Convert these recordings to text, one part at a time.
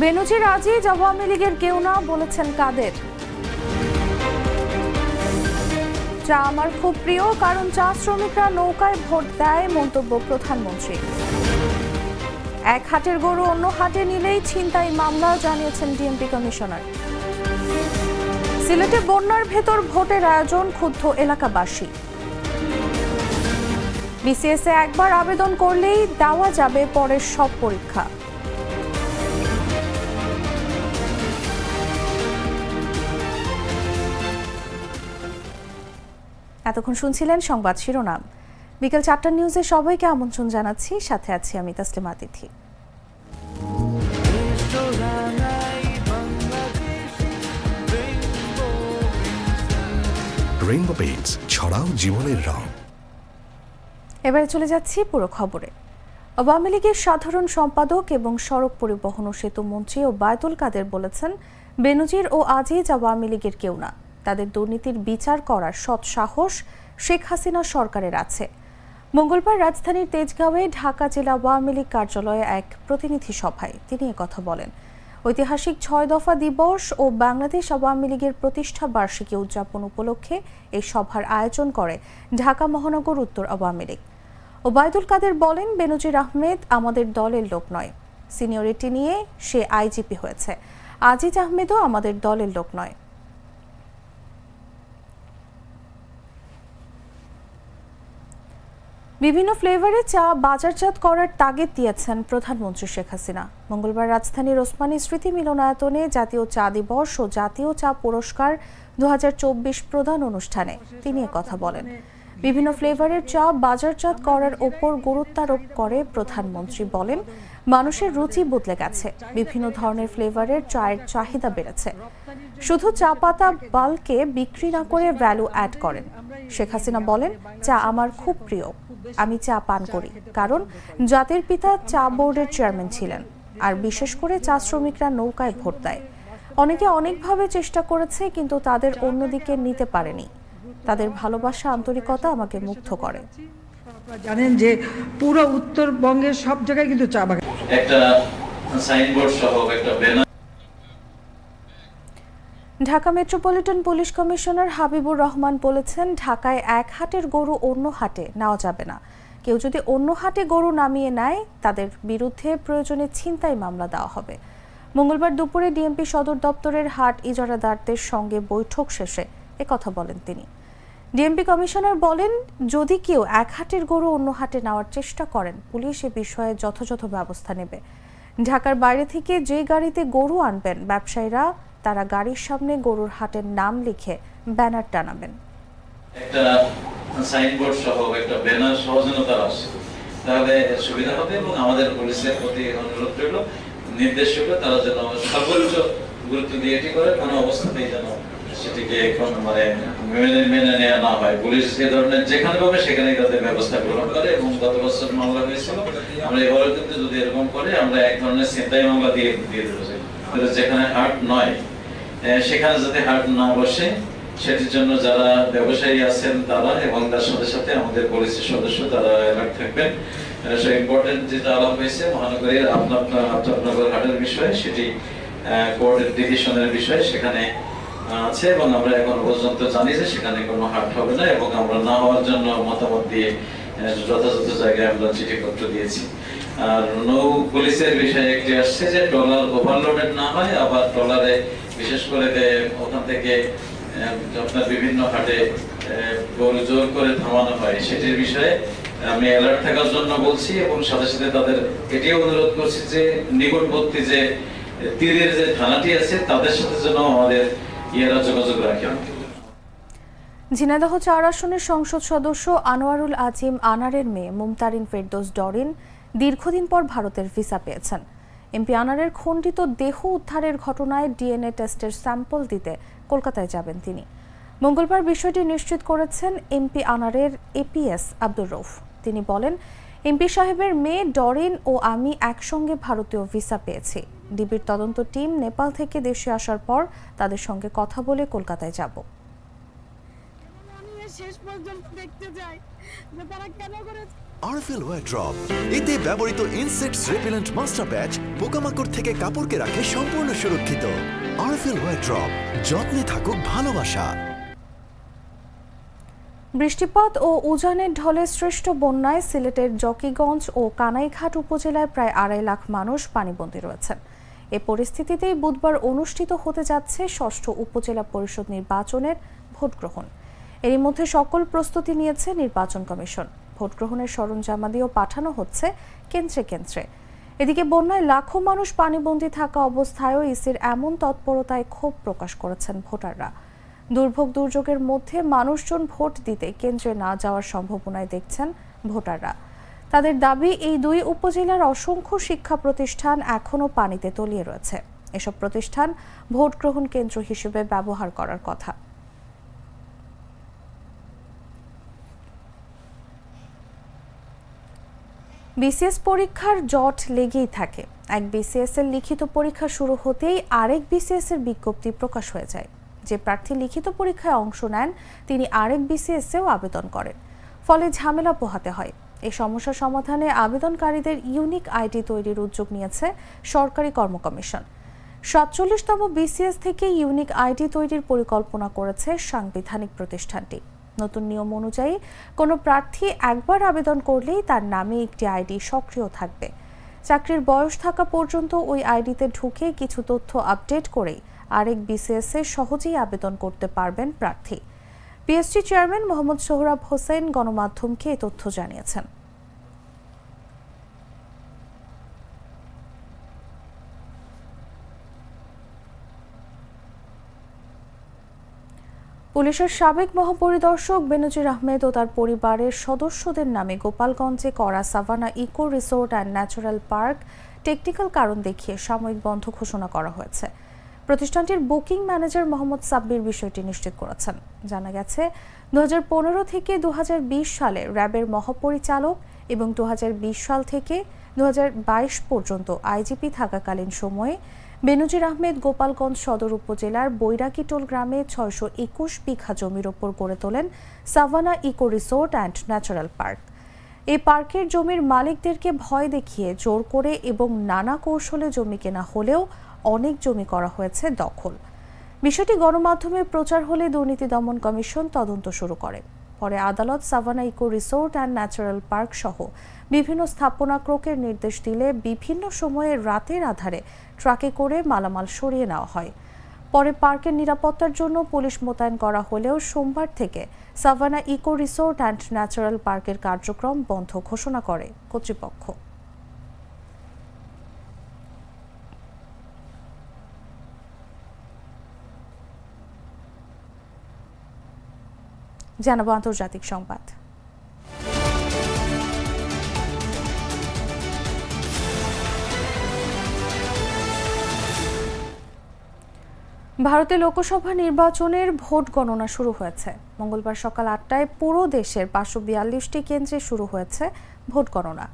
বেনজির আজিজ আওয়ামী লীগের কেউ না বলেছেন কাদের। চা আমার খুব প্রিয়, কারণ চা শ্রমিকরা নৌকায় ভোট দেয় মন্তব্য প্রধানমন্ত্রী। এক হাটের গরু অন্য হাটে নিলেই ছিনতাই মামলা জানিয়েছেন ডিএমপি কমিশনার। সিলেটে বন্যার ভেতর ভোটের আয়োজন ক্ষুব্ধ এলাকাবাসী। বিসিএস এ একবার আবেদন করলেই দেওয়া যাবে পরের সব পরীক্ষা। এতক্ষণ শুনছিলেন সংবাদ শিরোনাম। বিকেল চারটা নিউজে সবাইকে আমন্ত্রণ জানাচ্ছি। সাথে আছি আমি তাসলিমা তিথি রেইনবো পেইন্টস ছড়াও জীবনের রং। এবারে চলে যাচ্ছি পুরো খবরে। আওয়ামী লীগের সাধারণ সম্পাদক এবং সড়ক পরিবহন ও সেতু মন্ত্রী ও বায়তুল কাদের বলেছেন বেনজির ও আজিজ আওয়ামী লীগের কেউ না। তাদের দুর্নীতির বিচার করার সৎ সাহস শেখ হাসিনা সরকারের আছে। মঙ্গলবার রাজধানীর তেজগাঁওয়ে ঢাকা জেলা আওয়ামী লীগ কার্যালয়ে এক প্রতিনিধি সভায় তিনি কথা বলেন। ঐতিহাসিক ছয় দফা দিবস ও বাংলাদেশ আওয়ামী লীগের প্রতিষ্ঠা বার্ষিকী উদযাপন উপলক্ষে এই সভার আয়োজন করে ঢাকা মহানগর উত্তর আওয়ামী লীগ। ওবায়দুল কাদের বলেন, বেনজির আহমেদ আমাদের দলের লোক নয়। সিনিয়রিটি নিয়ে সে আইজিপি হয়েছে। আজিজ আহমেদও আমাদের দলের লোক নয়। বিভিন্ন ফ্লেভারে চা বাজারজাত করার তাগিদ দিয়েছেন প্রধানমন্ত্রী শেখ হাসিনা। মঙ্গলবার রাজধানীর ওসমানী স্মৃতি মিলনায়তনে জাতীয় চা দিবস ও জাতীয় চা পুরস্কার দু প্রদান অনুষ্ঠানে তিনি কথা বলেন। বিভিন্ন ফ্লেভারের চা বাজারজাত করার ওপর গুরুত্বারোপ করে প্রধানমন্ত্রী বলেন, মানুষের রুচি বদলে গেছে, বিভিন্ন ধরনের ফ্লেভারের চায়ের চাহিদা বেড়েছে। শুধু চা পাতা বালকে বিক্রি না করে ভ্যালু অ্যাড করেন। শেখ হাসিনা বলেন, চা আমার খুব প্রিয়। আমি চা পান করি কারণ জাতির পিতা চা বোর্ডের চেয়ারম্যান ছিলেন আর বিশেষ করে চা শ্রমিকরা নৌকায় ভোট দেয়। অনেকে অনেকভাবে চেষ্টা করেছে কিন্তু তাদের অন্যদিকে নিতে পারেনি। তাদের ভালোবাসা আন্তরিকতা আমাকে মুগ্ধ করে। জানেন যে পুরো উত্তরবঙ্গের সব জায়গায় কিন্তু চা বাগান। একটা সাইনবোর্ড সহ একটা banner Dhaka metropolitan police commissioner Habibur Rahman বলেছেন, ঢাকায় এক হাটের গরু অন্য হাটে নেওয়া যাবে না। কেউ যদি অন্য হাটে গরু নামিয়ে নেয়, তাদের বিরুদ্ধে প্রয়োজনে ছিনতাই মামলা দেওয়া হবে। মঙ্গলবার দুপুরে ডিএমপি সদর দপ্তরের হাট ইজারাদারদের সঙ্গে বৈঠক শেষে একথা বলেন তিনি। ডিএমপি কমিশনার বলেন, যদি কেউ এক হাটের গরু অন্য হাটে নেওয়ার চেষ্টা করেন, পুলিশ এ বিষয়ে যথাযথ ব্যবস্থা নেবে। ঢাকার বাইরে থেকে যে গাড়িতে গরু আনবেন, ব্যবসায়ীরা তারা গাড়ির সামনে গরুর হাটের নাম লিখে ব্যানার টানাবেন। একটা সাইনবোর্ড সহ একটা ব্যানার সহ যেন তারা আসে। তাহলে সুবিধা হবে এবং আমাদের পুলিশের প্রতি অনুরোধ রইল, নির্দেশ তারা যেন সর্বোচ্চ গুরুত্ব দিয়ে এটি করে, কোনো অবস্থাতেই যেন সেটিকে এখন মানে মেনে মেনে নেওয়া না হয়। পুলিশ এ ধরনের যেখানে পাবে সেখানেই তাদের ব্যবস্থা গ্রহণ করে এবং গত বছর মামলা হয়েছিল। আমরা এবারও কিন্তু যদি এরকম করে, আমরা এক ধরনের ছিনতাই মামলা দিয়ে দিয়ে দেবো যেখানে হাট নয় সেখানে যাতে হাট না বসে, সেটির জন্য যারা ব্যবসায়ী আছেন তারা এবং তার সাথে সাথে আমাদের পুলিশের সদস্য তারা অ্যালার্ট থাকবেন। ইম্পর্টেন্ট যেটা আলাপ হয়েছে, মহানগরীর আপনার আপনার হাটের বিষয়ে, সেটি কোর্টের বিষয় সেখানে আছে এবং আমরা এখন পর্যন্ত জানি যে সেখানে কোনো হাট হবে না এবং আমরা না হওয়ার জন্য মতামত দিয়ে যথাযথ জায়গায় আমরা চিঠিপত্র দিয়েছি। আর নৌ পুলিশের বিষয়ে একটি আসছে যে ট্রলার ওভারলোডেড না হয়, আবার ট্রলারে বিশেষ করে ওখান থেকে আপনার বিভিন্ন হাটে গরু জোর করে থামানো হয়, সেটির বিষয়ে আমি অ্যালার্ট থাকার জন্য বলছি এবং সাথে সাথে তাদের এটিও অনুরোধ করছি যে নিকটবর্তী যে তীরের যে থানাটি আছে, তাদের সাথে যেন আমাদের ইয়েরা যোগাযোগ রাখে ঝিনাইদহ চার আসনের সংসদ সদস্য আনোয়ারুল আজিম আনারের মেয়ে মুমতারিন ফেরদৌস ডরিন দীর্ঘদিন পর ভারতের ভিসা পেয়েছেন। এমপি আনারের খণ্ডিত দেহ উদ্ধারের ঘটনায় ডিএনএ টেস্টের স্যাম্পল দিতে কলকাতায় যাবেন তিনি। মঙ্গলবার বিষয়টি নিশ্চিত করেছেন এমপি আনারের এপিএস আব্দুর রৌফ তিনি বলেন, এমপি সাহেবের মেয়ে ডরিন ও আমি একসঙ্গে ভারতীয় ভিসা পেয়েছি। ডিবির তদন্ত টিম নেপাল থেকে দেশে আসার পর তাদের সঙ্গে কথা বলে কলকাতায় যাব। শেষ পর্যন্ত দেখতে যে তারা কেন করেছে। Arfel war drop. এতে ব্যবহৃত ইনসেক্টস রেপিলেন্ট মাস্টার ব্যাচ পোকামাকড় থেকে কাপড়কে রাখে সম্পূর্ণ সুরক্ষিত। Arfel war drop. যত্নে থাকুক ভালোবাসা। বৃষ্টিপাত ও উজানের ঢলে সৃষ্ট বন্যায় সিলেটের জকিগঞ্জ ও কানাইঘাট উপজেলায় প্রায় আড়াই লাখ মানুষ পানিবন্দী রয়েছেন এ পরিস্থিতিতেই বুধবার অনুষ্ঠিত হতে যাচ্ছে ষষ্ঠ উপজেলা পরিষদ নির্বাচনের ভোট গ্রহণ এরই মধ্যে সকল প্রস্তুতি নিয়েছে নির্বাচন কমিশন। ভোট গ্রহণের সরঞ্জামাদিও পাঠানো হচ্ছে কেন্দ্রে কেন্দ্রে। এদিকে বন্যায় লাখো মানুষ পানিবন্দী থাকা অবস্থায়ও ইসির এমন তৎপরতায় ক্ষোভ প্রকাশ করেছেন ভোটাররা। দুর্ভোগ দুর্যোগের মধ্যে মানুষজন ভোট দিতে কেন্দ্রে না যাওয়ার সম্ভাবনায় দেখছেন ভোটাররা। তাদের দাবি, এই দুই উপজেলার অসংখ্য শিক্ষা প্রতিষ্ঠান এখনও পানিতে তলিয়ে রয়েছে। এসব প্রতিষ্ঠান ভোট গ্রহণ কেন্দ্র হিসেবে ব্যবহার করার কথা। বিসিএস পরীক্ষার জট লেগেই থাকে। এক বিসিএস এর লিখিত পরীক্ষা শুরু হতেই আরেক বিসিএস এর বিজ্ঞপ্তি প্রকাশ হয়ে যায়। যে প্রার্থী লিখিত পরীক্ষায় অংশ নেন, তিনি আরেক বিসিএস এও আবেদন করেন। ফলে ঝামেলা পোহাতে হয়। এই সমস্যা সমাধানে আবেদনকারীদের ইউনিক আইডি তৈরির উদ্যোগ নিয়েছে সরকারি কর্ম কমিশন। সাতচল্লিশতম বিসিএস থেকে ইউনিক আইডি তৈরির পরিকল্পনা করেছে সাংবিধানিক প্রতিষ্ঠানটি। নতুন নিয়ম অনুযায়ী কোনো প্রার্থী একবার আবেদন করলেই তার নামে একটি আইডি সক্রিয় থাকবে। চাকরির বয়স থাকা পর্যন্ত ওই আইডিতে ঢুকে কিছু তথ্য আপডেট করেই আরেক বিসিএস এ সহজেই আবেদন করতে পারবেন প্রার্থী। পিএসসি চেয়ারম্যান মোহাম্মদ সোহরাব হোসেন গণমাধ্যমকে এ তথ্য জানিয়েছেন। পুলিশের সাবেক মহাপরিদর্শক বেনজির আহমেদ ও তার পরিবারের সদস্যদের নামে গোপালগঞ্জে করা Savanna eco resort and natural park technical কারণ দেখিয়ে সাময়িক বন্ধ ঘোষণা করা হয়েছে। প্রতিষ্ঠানটির বুকিং ম্যানেজার মোহাম্মদ সাব্বির বিষয়টি নিশ্চিত করেছেন। জানা গেছে দু হাজার পনেরো থেকে দু হাজার বিশ সালে র্যাবের মহাপরিচালক এবং দু হাজার বিশ সাল থেকে দু হাজার বাইশ পর্যন্ত আইজিপি থাকাকালীন সময়ে বেনজির আহমেদ গোপালগঞ্জ সদর উপজেলার বৈরাগীটোল গ্রামে ছয়শো একুশ বিঘা জমির ওপর গড়ে তোলেন Savanna eco resort and natural park. এই পার্কের জমির মালিকদেরকে ভয় দেখিয়ে জোর করে এবং নানা কৌশলে জমি কেনা হলেও অনেক জমি করা হয়েছে দখল। বিষয়টি গণমাধ্যমে প্রচার হলে দুর্নীতি দমন কমিশন তদন্ত শুরু করে। পরে আদালত Savanna eco resort and natural park সহ বিভিন্ন স্থাপনা ক্রোকের নির্দেশ দিলে বিভিন্ন সময়ে রাতের আধারে ট্রাকে করে মালামাল সরিয়ে নেওয়া হয়। পরে পার্কের নিরাপত্তার জন্য পুলিশ মোতায়েন করা হলেও সোমবার থেকে Savanna eco resort and natural পার্কের কার্যক্রম বন্ধ ঘোষণা করে কর্তৃপক্ষ। জানাব আন্তর্জাতিক সংবাদ। ভারতে লোকসভা নির্বাচনের ভোট গণনা শুরু হয়েছে। মঙ্গলবার সকাল আটটায় পুরো দেশের পাঁচশো বিয়াল্লিশটি কেন্দ্রে শুরু হয়েছে ভোট গণনা।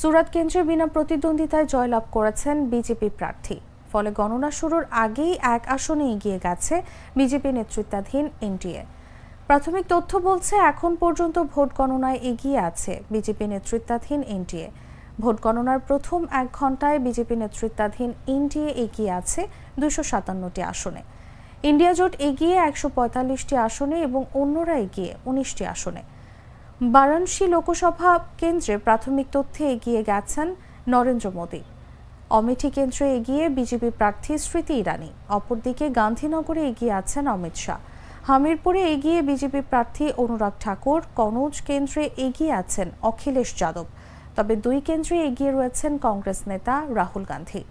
সুরাত কেন্দ্রে বিনা প্রতিদ্বন্দ্বিতায় জয়লাভ করেছেন বিজেপি প্রার্থী। ফলে গণনা শুরুর আগেই এক আসনে এগিয়ে গেছে বিজেপি নেতৃত্বাধীন এনডিএ। প্রাথমিক তথ্য বলছে, এখন পর্যন্ত ভোট গণনায় এগিয়ে আছে বিজেপি নেতৃত্বাধীন এনডিএ। ভোট গণনার প্রথম এক ঘন্টায় বিজেপি নেতৃত্বাধীন এনডিএ এগিয়ে আছে দুশো সাতান্নটি আসনে। ইন্ডিয়া জোট এগিয়ে একশো পঁয়তাল্লিশটি আসনে এবং অন্যরা এগিয়ে উনিশটি আসনে। বারাণসী লোকসভা কেন্দ্রে প্রাথমিক তথ্যে এগিয়ে গেছেন নরেন্দ্র মোদী। অমেঠি কেন্দ্রে এগিয়ে বিজেপি প্রার্থী স্মৃতি ইরানি। অপরদিকে গান্ধীনগরে এগিয়ে আছেন অমিত শাহ। হামিরপুরে এগিয়ে বিজেপি প্রার্থী অনুরাগ ঠাকুর কনৌজ কেন্দ্রে এগিয়ে আছেন অখিলেশ যাদব। তবে দুই কেন্দ্রে এগিয়ে রয়েছেন কংগ্রেস নেতা রাহুল গান্ধী।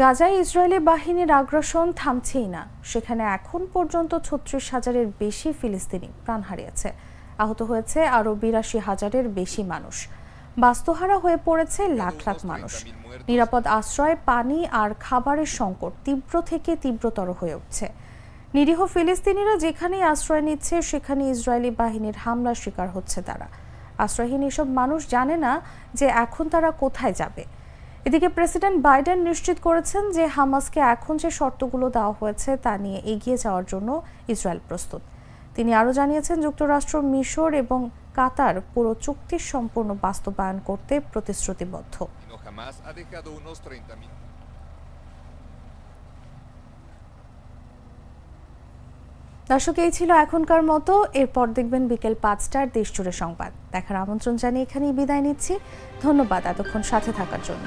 গাজায় ইসরায়েলি বাহিনীর আগ্রাসন থামছেই না। সেখানে এখন পর্যন্ত ছত্রিশ হাজারের বেশি ফিলিস্তিনি প্রাণ হারিয়েছে। আহত হয়েছে আরও বিরাশি হাজারের বেশি মানুষ। বাস্তুহারা হয়ে পড়েছে লাখ লাখ মানুষ। নিরাপদ আশ্রয় পানি আর খাবারের সংকট তীব্র থেকে তীব্রতর হয়ে উঠছে। নিরীহ ফিলিস্তিনিরা যেখানেই আশ্রয় নিচ্ছে সেখানে ইসরায়েলি বাহিনীর হামলার শিকার হচ্ছে তারা। আশ্রয়হীন এসব মানুষ জানে না যে এখন তারা কোথায় যাবে। এদিকে প্রেসিডেন্ট বাইডেন নিশ্চিত করেছেন যে হামাসকে এখন যে শর্তগুলো দেওয়া হয়েছে তা নিয়ে এগিয়ে যাওয়ার জন্য ইসরায়েল প্রস্তুত। তিনি আরও জানিয়েছেন, যুক্তরাষ্ট্র, মিশর এবং কাতার পুরো চুক্তি সম্পূর্ণ বাস্তবায়ন করতে প্রতিশ্রুতিবদ্ধ। No jamás ha dejado unos 30 mil. দর্শক এই ছিল এখনকার মতো। এরপর দেখবেন বিকেল পাঁচটার দেশ জুড়ে সংবাদ। দেখার আমন্ত্রণ জানিয়ে এখানেই বিদায় নিচ্ছি। ধন্যবাদ এতক্ষণ সাথে থাকার জন্য।